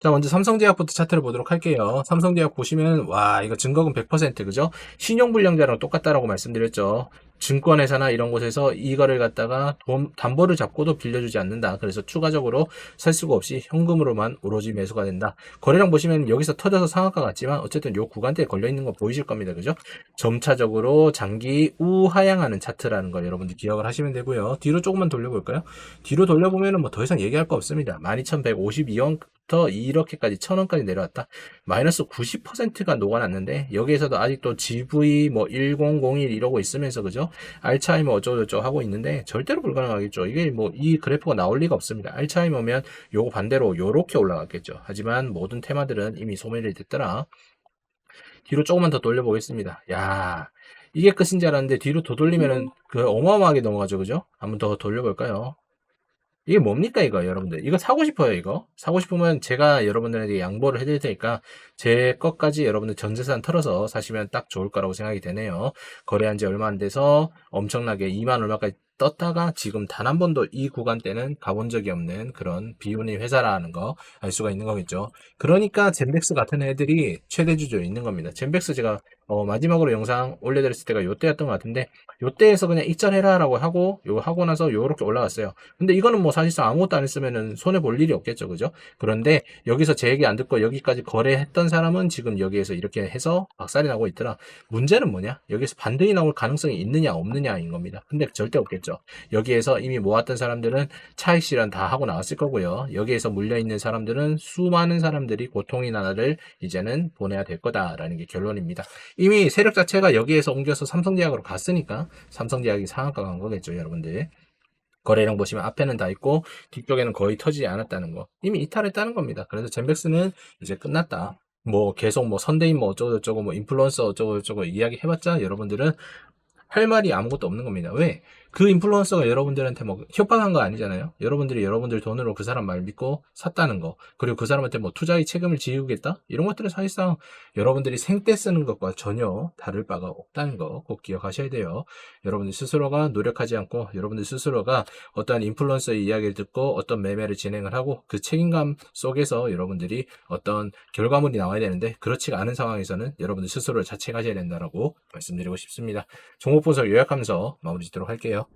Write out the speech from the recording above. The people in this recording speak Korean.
자, 먼저 삼성제약부터 차트를 보도록 할게요. 삼성제약 보시면, 와, 이거 증거금 100% 그죠? 신용불량자랑 똑같다라고 말씀드렸죠. 증권회사나 이런 곳에서 이거를 갖다가 돈, 담보를 잡고도 빌려주지 않는다. 그래서 추가적으로 살 수가 없이 현금으로만 오로지 매수가 된다. 거래량 보시면 여기서 터져서 상한가 같지만 어쨌든 요 구간대에 걸려있는 거 보이실 겁니다. 그죠? 점차적으로 장기 우하향하는 차트라는 걸 여러분들 기억을 하시면 되고요. 뒤로 조금만 돌려볼까요? 뒤로 돌려보면은 뭐 더 이상 얘기할 거 없습니다. 12,152원부터 이렇게까지 1,000원까지 내려왔다. 마이너스 90%가 녹아났는데 여기에서도 아직도 GV 뭐 1001 이러고 있으면서 그죠? 알츠하이머 어쩌고저쩌고 하고 있는데 절대로 불가능하겠죠. 이게 뭐 이 그래프가 나올 리가 없습니다. 알츠하이머면 요거 반대로 요렇게 올라갔겠죠. 하지만 모든 테마들은 이미 소멸이 됐더라. 뒤로 조금만 더 돌려보겠습니다. 야, 이게 끝인 줄 알았는데 뒤로 더 돌리면은 그 어마어마하게 넘어가죠, 그죠? 한번 더 돌려볼까요? 이게 뭡니까 이거 여러분들? 이거 사고 싶어요 이거? 사고 싶으면 제가 여러분들에게 양보를 해드릴 테니까 제 것까지 여러분들 전재산 털어서 사시면 딱 좋을 거라고 생각이 되네요. 거래한 지 얼마 안 돼서 엄청나게 2만 얼마까지 떴다가 지금 단 한 번도 이 구간대는 가본 적이 없는 그런 비운의 회사라는 거 알 수가 있는 거겠죠. 그러니까 젠백스 같은 애들이 최대 주주에 있는 겁니다. 젠백스 제가 어, 마지막으로 영상 올려드렸을 때가 요때였던 것 같은데 요때에서 그냥 익절해라 라고 하고 요거 하고 나서 요렇게 올라갔어요. 근데 이거는 뭐 사실상 아무것도 안 했으면은 손해 볼 일이 없겠죠. 그죠? 그런데 여기서 제 얘기 안 듣고 여기까지 거래했던 사람은 지금 여기에서 이렇게 해서 박살이 나고 있더라. 문제는 뭐냐? 여기서 반등이 나올 가능성이 있느냐 없느냐인 겁니다. 근데 절대 없겠죠 여기에서 이미 모았던 사람들은 차익 실현 다 하고 나왔을 거고요 여기에서 물려 있는 사람들은 수많은 사람들이 고통이 나를 이제는 보내야 될 거다라는 게 결론입니다 이미 세력 자체가 여기에서 옮겨서 삼성제약으로 갔으니까 삼성제약이 상한가 간 거겠죠, 여러분들. 거래량 보시면 앞에는 다 있고 뒤쪽에는 거의 터지지 않았다는 거. 이미 이탈했다는 겁니다. 그래서 젠백스는 이제 끝났다. 뭐 계속 뭐 선대인 뭐 어쩌고저쩌고 뭐 인플루언서 어쩌고저쩌고 이야기 해봤자 여러분들은 할 말이 아무것도 없는 겁니다. 왜? 그 인플루언서가 여러분들한테 뭐 협박한 거 아니잖아요. 여러분들이 여러분들 돈으로 그 사람 말 믿고 샀다는 거, 그리고 그 사람한테 뭐 투자의 책임을 지우겠다? 이런 것들은 사실상 여러분들이 생때 쓰는 것과 전혀 다를 바가 없다는 거 꼭 기억하셔야 돼요. 여러분들 스스로가 노력하지 않고 여러분들 스스로가 어떠한 인플루언서의 이야기를 듣고 어떤 매매를 진행을 하고 그 책임감 속에서 여러분들이 어떤 결과물이 나와야 되는데 그렇지가 않은 상황에서는 여러분들 스스로를 자책하셔야 된다라고 말씀드리고 싶습니다. 종목 분석 요약하면서 마무리 짓도록 할게요.